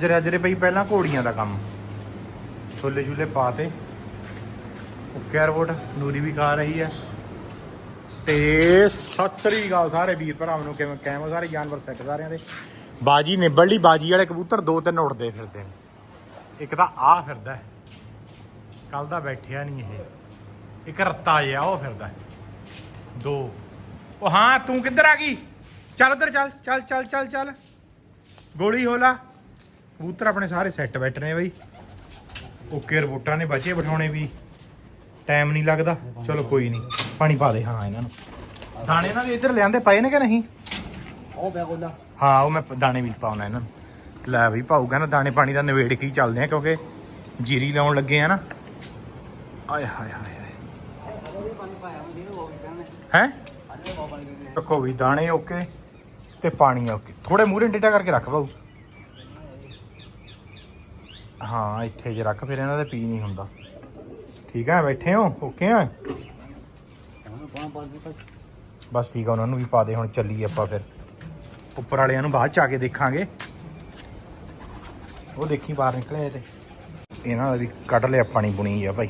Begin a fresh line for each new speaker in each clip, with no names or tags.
ਜਰੇ ਜਰੇ ਪਈ ਪਹਿਲਾਂ ਘੋੜੀਆਂ ਦਾ ਕੰਮ। ਛੋਲੇ ਛੁਲੇ ਪਾ ਤੇ ਓਕੇ ਰੋਡ ਨੂਰੀ ਵੀ ਖਾ ਰਹੀ ਹੈ। ਤੇ ਸਤਿ ਸ੍ਰੀ ਅਕਾਲ ਸਾਰੇ ਵੀਰ ਭਰਾਵਾਂ ਨੂੰ, ਕਿਵੇਂ ਕਿਵੇਂ ਸਾਰੇ ਜਾਨਵਰ ਸੈੱਟ ਸਾਰਿਆਂ ਦੇ? ਬਾਜੀ ਨਿਬੜ ਲਈ, ਬਾਜੀ ਵਾਲੇ ਕਬੂਤਰ ਦੋ ਤਿੰਨ ਉੱਡਦੇ ਫਿਰਦੇ ਨੇ। ਇੱਕ ਤਾਂ ਆ ਫਿਰਦਾ ਕੱਲ ਦਾ ਬੈਠਿਆ ਨਹੀਂ ਇਹ। ਇੱਕ ਰੱਤਾ ਜਿਹਾ ਉਹ ਫਿਰਦਾ ਦੋ। ਉਹ ਹਾਂ, ਤੂੰ ਕਿੱਧਰ ਆ ਗਈ? ਚੱਲ ਉਧਰ ਚੱਲ ਚੱਲ ਚੱਲ ਚੱਲ ਚੱਲ। ਗੋਲੀ ਹੋਲਾ ਕਬੂਤਰ ਆਪਣੇ ਸਾਰੇ ਸੈੱਟ ਬੈਠ ਨੇ ਬਈ। ਓਕੇ ਰਿਪੋਰਟਾਂ ਨੇ ਬਚੇ ਬਿਠਾਉਣੇ ਵੀ। ਟਾਈਮ ਨਹੀਂ ਲੱਗਦਾ। ਚਲੋ ਕੋਈ ਨਹੀਂ ਪਾਣੀ ਪਾ ਦੇ। ਹਾਂ ਇਹਨਾਂ ਨੂੰ। ਦਾਣੇ ਇਹਨਾਂ ਦੇ ਇੱਧਰ ਲਿਆਂਦੇ ਪਏ ਨੇ ਕਿ ਨਹੀਂ?
ਉਹ ਕੋਲਾ
ਹਾਂ ਉਹ ਮੈਂ ਦਾਣੇ ਵੀ ਪਾਉਣਾ ਇਹਨਾਂ ਨੂੰ। ਲੈ ਵੀ ਪਾਊ ਕਹਿੰਦਾ ਦਾਣੇ ਪਾਣੀ ਦਾ ਨਵੇੜ ਕੇ ਹੀ ਚੱਲਦੇ ਆ ਕਿਉਂਕਿ ਜੀਰੀ ਲਾਉਣ ਲੱਗੇ ਆ ਨਾ। ਆਏ ਹਾਏ ਹਾਏ
ਨੂੰ
ਹੈ? ਰੱਖੋ ਵੀ ਦਾਣੇ ਓਕੇ ਤੇ ਪਾਣੀ ਓਕੇ। ਥੋੜੇ ਮੂਹਰੇ ਡੇਟਾ ਕਰਕੇ ਰੱਖ ਪਾਉ ਹਾਂ, ਇੱਥੇ ਜੇ ਰੱਖ ਫਿਰ ਇਹਨਾਂ ਦੇ ਪੀ ਨਹੀਂ ਹੁੰਦਾ। ਠੀਕ ਹੈ ਬੈਠੇ ਹੋ? ਓਕੇ ਆ? ਬਸ ਠੀਕ ਆ, ਉਹਨਾਂ ਨੂੰ ਵੀ ਪਾ ਦੇ, ਹੁਣ ਚੱਲੀਏ ਆਪਾਂ ਫਿਰ। ਉੱਪਰ ਵਾਲਿਆਂ ਨੂੰ ਬਾਅਦ ਚ ਆ ਕੇ ਦੇਖਾਂਗੇ। ਉਹ ਦੇਖੀ ਬਾਹਰ ਨਿਕਲੇ ਤੇ। ਇਹਨਾਂ ਦਾ ਵੀ ਕੱਢ ਲਿਆ ਪਾਣੀ ਬੁਣੀ ਆ ਭਾਈ।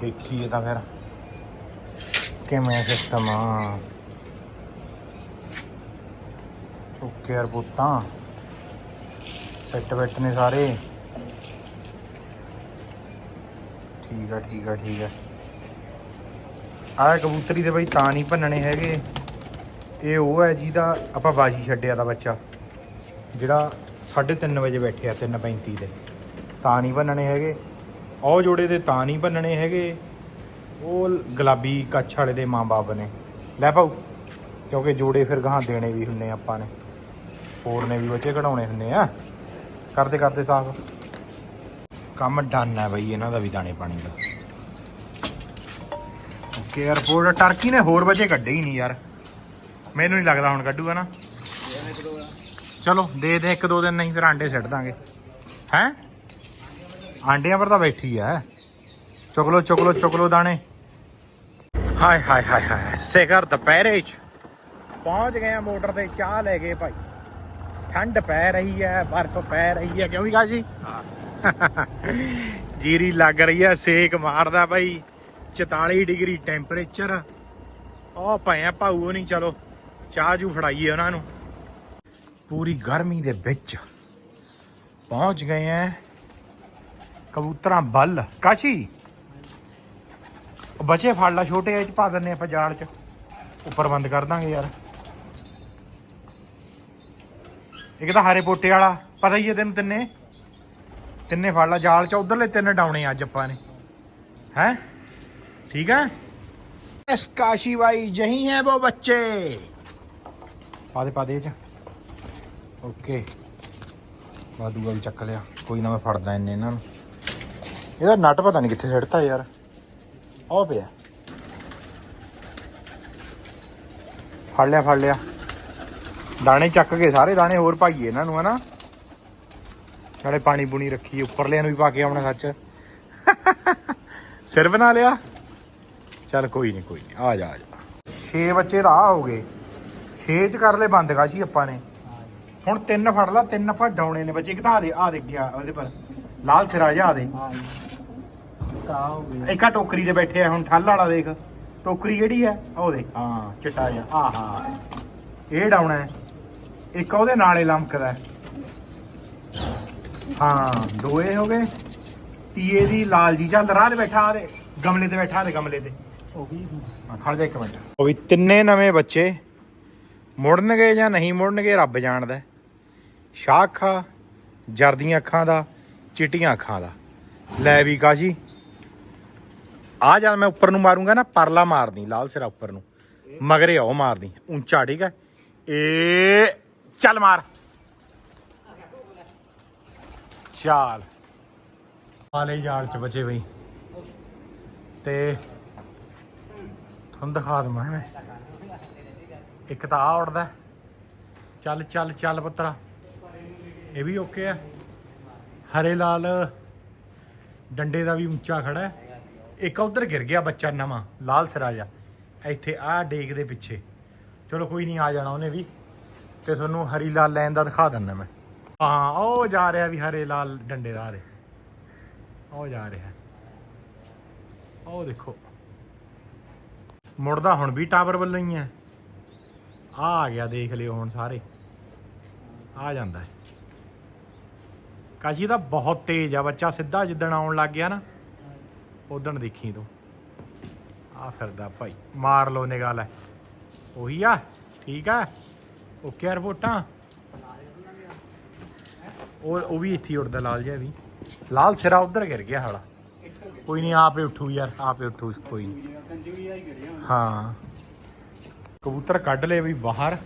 ਦੇਖੀਏ ਤਾਂ ਫਿਰ ਕਿਵੇਂ ਸਿਸਟਮ ਆ। ਓਕੇ ਯਾਰ ਪੁੱਤਾਂ ਸੈੱਟ ਬੈਠ ਨੇ ਸਾਰੇ। ਠੀਕ ਆ ਠੀਕ ਆ ਠੀਕ ਆ। ਆਹ ਕਬੂਤਰੀ ਦੇ ਬਈ ਤਾਂ ਨਹੀਂ ਭੰਨਣੇ ਹੈਗੇ। ਇਹ ਉਹ ਹੈ ਜਿਹਦਾ ਆਪਾਂ ਬਾਜੀ ਛੱਡਿਆ ਦਾ ਬੱਚਾ। ਜਿਹੜਾ 3:30 ਵਜੇ ਬੈਠਿਆ 3:35 ਦੇ ਤਾਂ। ਨਹੀਂ ਭੰਨਣੇ ਹੈਗੇ। ਉਹ ਜੋੜੇ ਦੇ ਤਾਂ ਨਹੀਂ ਭੰਨਣੇ ਹੈਗੇ। ਉਹ ਗੁਲਾਬੀ ਕੱਛ ਵਾਲੇ ਦੇ ਮਾਂ-ਬਾਪ ਨੇ। ਲੈ ਪਾਉ ਕਿਉਂਕਿ ਜੋੜੇ ਫਿਰ ਗਾਹਾਂ ਦੇਣੇ ਵੀ ਹੁੰਨੇ ਆਪਾਂ ਨੇ। ਹੋਰ ਨੇ ਵੀ ਬੱਚੇ ਕਢਾਉਣੇ ਹੁੰਨੇ ਆ। ਕਰਦੇ ਕਰਦੇ ਸਾਫ਼। ਕੰਮ ਡਨ ਹੈ ਬਈ, ਇਹਨਾਂ ਦਾ ਵੀ ਦਾਣੇ ਪਾਣੀ ਦਾ। ਓਕੇ 에어ਪੋਰਟ ਟਰਕੀ ਨੇ ਹੋਰ ਵਜੇ ਕੱਢੇ ਹੀ ਨਹੀਂ ਯਾਰ। ਮੈਨੂੰ ਨਹੀਂ ਲੱਗਦਾ ਹੁਣ ਕੱਢੂਗਾ ਨਾ। ਚਲੋ, ਦੇ ਦੇ ਇੱਕ ਦੋ ਦਿਨ, ਨਹੀਂ ਫਿਰ ਆਂਡੇ ਸਿੱਟ ਦਾਂਗੇ। ਹੈ? ਆਂਡਿਆਂ ਪਰ ਤਾਂ ਬੈਠੀ ਐ ਚੁਕਲੋ ਚੁਕਲੋ ਚੁਕਲੋ ਦਾਣੇ। ਹਾਏ ਹਾਏ ਹਾਏ ਹਾਏ, ਸਿਖਰ ਦੁਪਹਿਰੇ ਚ। ਪਹੁੰਚ ਗਏ ਆ ਮੋਟਰ ਤੇ, ਚਾਹ ਲੈ ਗਏ ਭਾਈ। ਠੰਡ ਪੈ ਰਹੀ ਹੈ ਬਰਫ਼ ਪੈ ਰਹੀ ਹੈ ਕਿਉਂ ਵੀ ਜੀ? ਜੀਰੀ ਲੱਗ ਰਹੀ ਹੈ ਸੇਕ ਮਾਰਦਾ ਭਾਈ 44 ਡਿਗਰੀ ਟੈਂਪਰੇਚਰ। ਉਹ ਭਾਇਆ ਭਾਊ ਨਹੀਂ ਚਲੋ ਚਾਹ ਜੂ ਫੜਾਈਏ ਉਹਨਾਂ ਨੂੰ। ਪੂਰੀ ਗਰਮੀ ਦੇ ਵਿੱਚ ਪਹੁੰਚ ਗਏ ਐ ਕਬੂਤਰਾਂ ਬੱਲ ਕਾਸ਼ੀ ਬੱਚੇ ਫੜ ਲਾ ਛੋਟੇ ਇਹ ਚ ਪਾ ਦਿੰਨੇ ਆਪਾਂ ਜਾਲ ਚ। ਉੱਪਰ ਬੰਦ ਕਰ ਦਾਂਗੇ ਯਾਰ। ਇੱਕ ਤਾਂ ਹਾਰੇ ਪੋਟੇ ਵਾਲਾ ਪਤਾ ਹੀ ਹੈ ਤੈਨੂੰ ਤਿੰਨੇ? ਤਿੰਨੇ ਫੜ ਲਾ ਜਾਲ ਚ ਉਧਰਲੇ ਤਿੰਨ ਡਾਉਣੇ ਅੱਜ ਆਪਾਂ ਨੇ। ਹੈ? ਠੀਕ ਹੈ? ਇਸ ਕਾਸ਼ੀ ਬਾਈ ਜਹੀ ਹੈ ਉਹ ਬੱਚੇ। ਪਾ ਦੇ ਚ। ਓਕੇ। ਬਾਦੂਆ ਵੀ ਚੱਕ ਲਿਆ। ਕੋਈ ਨਾ ਮੈਂ ਫੜਦਾ ਇੰਨੇ ਇਹਨਾਂ ਨੂੰ। ਇਹਦਾ ਨਟ ਪਤਾ ਨਹੀਂ ਕਿੱਥੇ ਛੱਡਤਾ ਯਾਰ। ਆਹ ਪਿਆ। ਫੜ ਲਿਆ ਫੜ ਲਿਆ। ਦਾਣੇ ਚੱਕ ਕੇ, ਸਾਰੇ ਦਾਣੇ ਹੋਰ ਪਾਈਏ ਇਹਨਾਂ ਨੂੰ, ਹਨਾ? ਨਾਲੇ ਪਾਣੀ ਪੂਣੀ ਰੱਖੀਏ ਉੱਪਰਲਿਆਂ ਨੂੰ ਵੀ ਪਾ ਕੇ ਆਉਣਾ ਸੱਚ। ਸਿਰ ਬਣਾ ਲਿਆ? ਚੱਲ ਕੋਈ ਨਹੀਂ ਕੋਈ ਨਹੀਂ ਆ ਜਾ ਆ ਜਾ। 6 ਬੱਚੇ ਤਾਂ ਹੋ ਗਏ। 6 ਚ ਕਰ ਲੈ ਬੰਦ ਕਾਸ਼ੀ ਆਪਾਂ ਨੇ। ਹੁਣ ਤਿੰਨ ਫੜ ਲਾ, ਤਿੰਨ ਆਪਾਂ ਡਾਉਣੇ ਨੇ ਬੱਚੇ। ਕਿਤਾ ਆ ਦੇ ਆ ਦੇ ਗਿਆ ਉਹਦੇ ਪਰ। ਲਾਲ ਸਿਰਾ ਜਾ ਦੇ।
ਹਾਂ
ਆ ਟੋਕਰੀ ਤੇ ਬੈਠੇ ਆ ਹੁਣ, ਠੱਲ ਵਾਲਾ ਦੇਖ। ਟੋਕਰੀ ਕਿਹੜੀ ਹੈ ਉਹ ਦੇਖ ਹਾਂ, ਚਿੱਟਾ ਜਿਹਾ। ਆਹਾ। ਇਹ ਡਾਉਣਾ ਹੈ। ਇੱਕ ਉਹਦੇ ਨਾਲੇ ਲਮਕਦਾ ਹੈ। ਹਾਂ ਦੋ ਇਹ ਹੋ ਗਏ। ਤੀਏ ਦੀ ਲਾਲ ਜੀ ਚੱਲ ਰਾਹ ਤੇ ਬੈਠਾ ਆ ਦੇ ਗਮਲੇ ਤੇ ਬੈਠਾ ਆ ਦੇ ਗਮਲੇ ਤੇ। ਹਾਂ, ਖੜ ਜਾ ਇੱਕ ਮਿੰਟ। ਉਹ ਵੀ ਤਿੰਨੇ ਨਵੇਂ ਬੱਚੇ ਮੁੜਨਗੇ ਜਾਂ ਨਹੀਂ ਮੁੜਨਗੇ ਰੱਬ ਜਾਣਦਾ ਹੈ। ਸ਼ਾਹ ਅੱਖਾਂ ਜਰਦੀਆਂ ਅੱਖਾਂ ਦਾ ਚਿੱਟੀਆਂ ਅੱਖਾਂ ਦਾ। ਲੈ ਵੀ ਕਾਜੀ ਆ ਜਦ ਮੈਂ ਉੱਪਰ ਨੂੰ ਮਾਰੂੰਗਾ ਨਾ ਪਰਲਾ ਮਾਰਦੀ ਲਾਲ ਸਿਰਾ ਉੱਪਰ ਨੂੰ। ਮਗਰੇ ਉਹ ਮਾਰਦੀ ਉੱਚਾ ਠੀਕ ਹੈ। ਏ ਚੱਲ ਮਾਰ। ਚਾਲ। ਵਾਲੇ ਜਾਲ ਚ ਬਚੇ ਬਈ। ਤੇ ਤੁਹਾਨੂੰ ਦਿਖਾ ਦਵਾਂ ਮੈਂ। ਇੱਕ ਤਾਂ ਆ ਉੜਦਾ ਚੱਲ ਚੱਲ ਚੱਲ ਪੁੱਤਰਾ। ਇਹ ਵੀ ਓਕੇ ਆ। ਹਰੇ ਲਾਲ ਡੰਡੇ ਦਾ ਵੀ ਉੱਚਾ ਖੜਾ ਇੱਕ ਉਧਰ ਗਿਰ ਗਿਆ ਬੱਚਾ ਨਵਾਂ, ਲਾਲ ਸਿਰਾ ਇੱਥੇ ਆ ਡੇਕ ਦੇ ਪਿੱਛੇ। ਚਲੋ ਕੋਈ ਨਹੀਂ, ਆ ਜਾਣਾ ਉਹਨੇ ਵੀ। ਤੇ ਤੁਹਾਨੂੰ ਹਰੀ ਲਾਲ ਲੈਣ ਦਾ ਦਿਖਾ ਦਿੰਦਾ ਮੈਂ। ਹਾਂ, ਉਹ ਜਾ ਰਿਹਾ ਵੀ ਹਰੇ ਲਾਲ ਡੰਡੇ ਦਾ ਹਰੇ। ਉਹ ਜਾ ਰਿਹਾ। ਉਹ ਦੇਖੋ। ਮੁੜਦਾ ਹੁਣ ਵੀ ਟਾਵਰ ਵੱਲੋਂ ਹੀ ਹੈ। ਆ ਆ ਗਿਆ, ਦੇਖ ਲਿਓ ਹੁਣ ਸਾਰੇ। ਆ ਜਾਂਦਾ ਹੈ। ਕਾਸ਼ੀ ਦਾ ਬਹੁਤ ਤੇਜ਼ ਆ ਬੱਚਾ। ਸਿੱਧਾ ਜਿੱਦਣ ਆਉਣ ਲੱਗ ਗਿਆ ਨਾ, ਉਦਣ ਦੇਖੀ ਤੂੰ। ਆ ਫਿਰਦਾ ਭਾਈ। ਮਾਰ ਲੋ ਨਿਗਾਹ ਲੈ। ਉਹੀ ਆ। ਠੀਕ ਆ। ਓਕੇ ਰਿਪੋਰਟਾਂ ਉਹ ਉਹ ਵੀ ਇੱਥੇ ਹੀ ਉੱਡਦਾ, ਲਾਲ ਜਿਹਾ ਵੀ। ਲਾਲ ਸਿਰਾ ਉਧਰ ਗਿਰ ਗਿਆ ਹਾਲਾ ਕੋਈ ਨਹੀਂ, ਆਪੇ ਉੱਠੂ ਯਾਰ, ਆਪੇ ਉੱਠੂ, ਕੋਈ ਨਹੀਂ। ਹਾਂ। ਕਬੂਤਰ ਕੱਢ ਲਏ ਵੀ ਬਾਹਰ।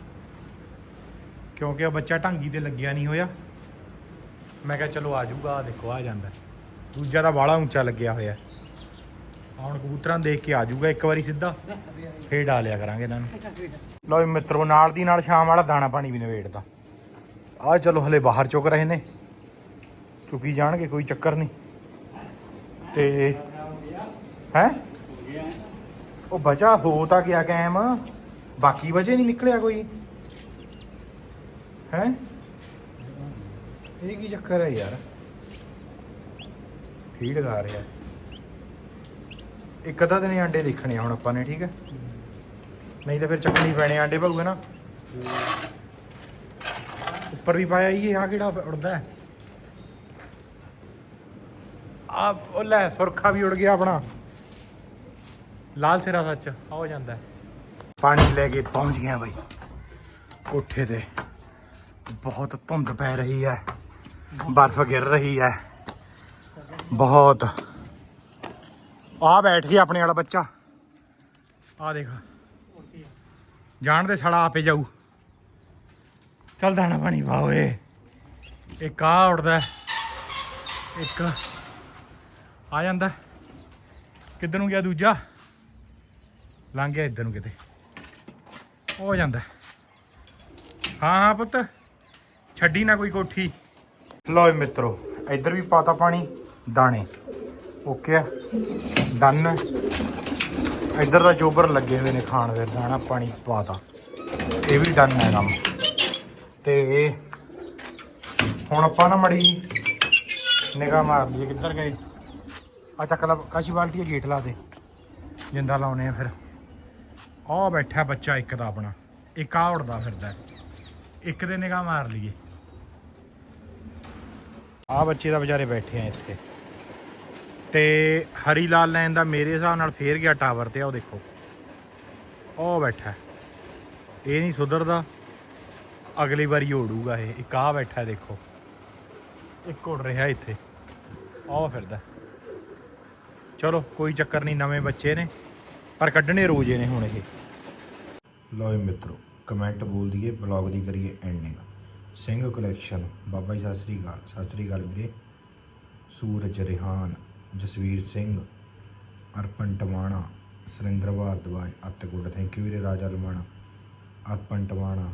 ਕਿਉਂਕਿ ਉਹ ਬੱਚਾ ਢਾਂਗੀ ਤੇ ਲੱਗਿਆ ਨਹੀਂ ਹੋਇਆ। ਮੈਂ ਕਿਹਾ ਚਲੋ ਆ ਜਾਊਗਾ ਦੇਖੋ ਆ ਜਾਂਦਾ। ਦੂਜਾ ਤਾਂ ਬਾਹਲਾ ਉੱਚਾ ਲੱਗਿਆ ਹੋਇਆ। ਹੁਣ ਕਬੂਤਰਾਂ ਨੂੰ ਦੇਖ ਕੇ ਆ ਜਾਊਗਾ, ਇੱਕ ਵਾਰੀ ਸਿੱਧਾ ਫੇਰ ਡਾਲਿਆ ਕਰਾਂਗੇ ਇਹਨਾਂ ਨੂੰ। ਲਓ ਵੀ ਮਿੱਤਰੋ, ਨਾਲ ਦੀ ਨਾਲ ਸ਼ਾਮ ਵਾਲਾ ਦਾਣਾ ਪਾਣੀ ਵੀ ਨਵੇੜਦਾ ਆ ਚਲੋ ਹਲੇ ਬਾਹਰ ਚੁੱਕ ਰਹੇ ਨੇ। ਚੁੱਕੀ ਜਾਣਗੇ, ਕੋਈ ਚੱਕਰ ਨਹੀਂ। ਤੇ ਹੈ? ਉਹ ਬਚਾ, ਹੋ ਤਾਂ ਗਿਆ ਕੈਮ ਬਾਕੀ ਵਜੇ ਨਹੀਂ ਨਿਕਲਿਆ ਕੋਈ। ਹੈ? ਇਹ ਕੀ ਚੱਕਰ ਹੈ ਯਾਰ? ਫੀਡ ਗਾ ਰਿਹਾ। ਇੱਕ ਅੱਧਾ ਦਿਨ ਹੀ ਆਂਡੇ ਦੇਖਣੇ ਆ ਹੁਣ ਆਪਾਂ ਨੇ, ਠੀਕ ਹੈ? ਨਹੀਂ ਤਾਂ ਫਿਰ ਚੱਕਣੀ ਪੈਣੇ ਆਂਡੇ ਭਾਊਗਾ ਨਾ। ਉੱਪਰ ਵੀ ਪਾਇਆ ਹੀ ਇਹ ਆ ਕਿਹੜਾ ਉੜਦਾ ਹੈ? ਆ ਉਹ ਲੈ, ਸੁਰਖਾ ਵੀ ਉੜ ਗਿਆ ਆਪਣਾ। ਲਾਲ ਸਿਰਾ ਸੱਚ ਆ ਹੋ ਜਾਂਦਾ ਪਾਣੀ ਲੈ ਕੇ ਪਹੁੰਚ ਗਿਆ ਬਈ। ਕੋਠੇ ਤੇ। ਬਹੁਤ ਧੁੰਦ ਪੈ ਰਹੀ ਹੈ। ਬਰਫ਼ ਗਿਰ ਰਹੀ ਹੈ। ਬਹੁਤ। ਆ ਬੈਠ ਗਿਆ ਆਪਣੇ ਵਾਲਾ ਬੱਚਾ। ਆ ਦੇਖ। ਜਾਣ ਦੇ ਸੜਾ ਆਪੇ ਜਾਊ। ਚੱਲ ਦਾਣਾ ਪਾਣੀ ਪਾ ਓਏ। ਇੱਕ ਆ ਉੜਦਾ ਇੱਕ ਆ ਜਾਂਦਾ। ਕਿੱਧਰ ਨੂੰ ਗਿਆ ਦੂਜਾ? ਲੰਘ ਗਿਆ ਇੱਧਰ ਨੂੰ ਕਿਤੇ। ਹੋ ਜਾਂਦਾ। ਹਾਂ ਹਾਂ ਪੁੱਤ। ਛੱਡੀ ਨਾ ਕੋਈ ਕੋਠੀ। ਲਓ ਮਿੱਤਰੋ, ਇੱਧਰ ਵੀ ਪਾਤਾ ਪਾਣੀ, ਦਾਣੇ। ਓਕੇ ਆ। ਡਨ ਇੱਧਰ ਦਾ ਚੋਬਰ ਲੱਗੇ ਹੋਏ ਨੇ ਖਾਣ ਫਿਰ ਦਾਣਾ ਪਾਣੀ ਪਾਤਾ ਇਹ ਵੀ ਡਨ ਹੈ ਕੰਮ। ਤੇ ਹੁਣ ਆਪਾਂ ਨਾ ਮੜੀ ਨਿਗਾਹ ਮਾਰ ਲਈਏ, ਕਿੱਧਰ ਗਏ? ਆ ਚੱਕ ਲਾ, ਕਾਸ਼ੀ ਬਾਲਟੀ ਦਾ ਗੇਟ ਲਾ ਦੇ। ਜਿੰਦਾ ਲਾਉਨੇ ਆ ਫਿਰ। ਆ ਬੈਠਾ ਬੱਚਾ ਇੱਕ ਦਾ ਆਪਣਾ। ਇੱਕ ਆ ਉੜਦਾ ਫਿਰਦਾ। ਇੱਕ ਦੇ ਨਿਗਾਹ ਮਾਰ ਲਈਏ। ਆ ਬੱਚੇ ਦਾ ਵਿਚਾਰੇ ਬੈਠੇ ਆ ਇੱਥੇ। ਤੇ ਹਰੀ ਲਾਲ ਲਾਈਨ ਦਾ ਮੇਰੇ ਹਿਸਾਬ ਨਾਲ ਫੇਰ ਗਿਆ ਟਾਵਰ ਤੇ, ਆਓ ਦੇਖੋ। ਉਹ ਬੈਠਾ। ਇਹ ਨਹੀਂ ਸੁਧਰਦਾ। ਅਗਲੀ ਵਾਰੀ ਉੜੂਗਾ ਇਹ। ਇੱਕ ਆ ਬੈਠਾ, ਦੇਖੋ। ਇੱਕ ਉੜ ਰਿਹਾ ਇੱਥੇ। ਆਹ ਫਿਰਦਾ। ਚਲੋ, ਕੋਈ ਚੱਕਰ ਨਹੀਂ, ਨਵੇਂ ਬੱਚੇ ਨੇ। ਪਰ ਕੱਢਣੇ ਰੋਜ਼ੇ ਨੇ ਹੁਣ ਇਹ। ਲੋਏ ਮਿੱਤਰੋ, ਕਮੈਂਟ ਬੋਲ ਦਈਏ ਬਲੌਗ ਦੀ ਕਰੀਏ ਐਂਡਿੰਗ ਸਿੰਘ ਕਲੈਕਸ਼ਨ ਬਾਬਾ ਜੀ, ਸਤਿ ਸ੍ਰੀ ਅਕਾਲ। ਸਤਿ ਸ੍ਰੀ ਅਕਾਲ ਵੀਰੇ। ਸੂਰਜ, ਰਿਹਾਨ। ਜਸਵੀਰ ਸਿੰਘ ਅਰਪਨ ਟਵਾਣਾ, ਸੁਰਿੰਦਰ ਭਾਰਦਵਾਜ ਅਤਗੁੜ ਥੈਂਕ ਯੂ ਵੀਰੇ, ਰਾਜਾ ਲਮਾਣਾ। ਅਰਪਨ ਟਵਾਣਾ,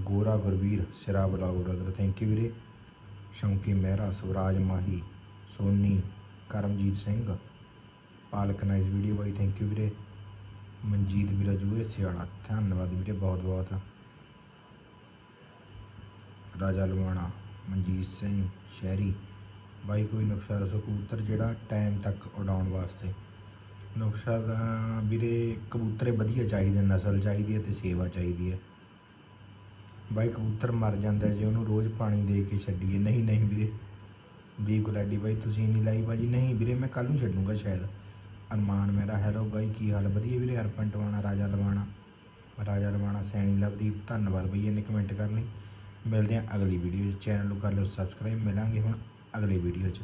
ਗੋਰਾ ਗੁਰਵੀਰ, ਸਿਰਾ ਬਲੌਗ ਬ੍ਰਦਰ ਥੈਂਕ ਯੂ ਵੀਰੇ। ਸ਼ੌਂਕੀ ਮਹਿਰਾ, ਸਵਰਾਜ ਮਾਹੀ, ਸੋਨੀ, ਕਰਮਜੀਤ ਸਿੰਘ। ਪਾਲਕ ਨਾਈਸ ਵੀਡੀਓ ਬਾਈ ਥੈਂਕ ਯੂ ਵੀਰੇ। ਮਨਜੀਤ ਵੀਰਾ ਜੂਏ ਸਿਆੜਾ ਧੰਨਵਾਦ ਵੀਰੇ, ਬਹੁਤ ਬਹੁਤ। ਰਾਜਾ ਲਵਾਣਾ ਮਨਜੀਤ ਸਿੰਘ, ਸ਼ਹਿਰੀ ਬਾਈ ਕੋਈ ਨੁਕਸਾ ਦੱਸੋ ਕਬੂਤਰ ਜਿਹੜਾ ਟਾਈਮ ਤੱਕ ਉਡਾਉਣ ਵਾਸਤੇ। ਨੁਕਸਾ ਤਾਂ ਵੀਰੇ ਕਬੂਤਰੇ ਵਧੀਆ ਚਾਹੀਦੇ ਨਸਲ ਚਾਹੀਦੀ ਹੈ ਤੇ ਸੇਵਾ ਚਾਹੀਦੀ ਹੈ। ਬਾਈ ਕਬੂਤਰ ਮਰ ਜਾਂਦਾ ਜੇ ਉਹਨੂੰ ਰੋਜ਼ ਪਾਣੀ ਦੇ ਕੇ ਛੱਡੀਏ। ਨਹੀਂ ਨਹੀਂ ਵੀਰੇ। ਦੀਪ ਗੁਲਾਡੀ ਬਾਈ, ਤੁਸੀਂ ਨਹੀਂ ਲਾਈ ਬਾਜੀ? ਨਹੀਂ ਵੀਰੇ, ਮੈਂ ਕੱਲ ਨੂੰ ਛੱਡੂੰਗਾ ਸ਼ਾਇਦ। ਅਰਮਾਨ ਮੇਰਾ ਹੈਲੋ ਬਾਈ, ਕੀ ਹਾਲ ਵਧੀਆ ਵੀਰੇ ਹਰਪਨ ਟਵਾਣਾ ਰਾਜਾ ਲਵਾਣਾ। ਰਾਜਾ ਲਵਾਣਾ, ਸੈਣੀ ਲਵਦੀਪ, ਧੰਨਵਾਦ ਬਈ ਇਹਨੇ ਕਮੈਂਟ ਕਰਨ ਲਈ। ਮਿਲਦੇ ਹਾਂ ਅਗਲੀ ਵੀਡੀਓ 'ਚ। ਚੈਨਲ ਨੂੰ ਕਰ ਲਿਓ ਸਬਸਕ੍ਰਾਈਬ ਮਿਲਾਂਗੇ ਹੁਣ ਅਗਲੇ ਵੀਡੀਓ 'ਚ।